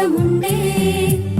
പള്ളിക്കുടമുണ്ടേ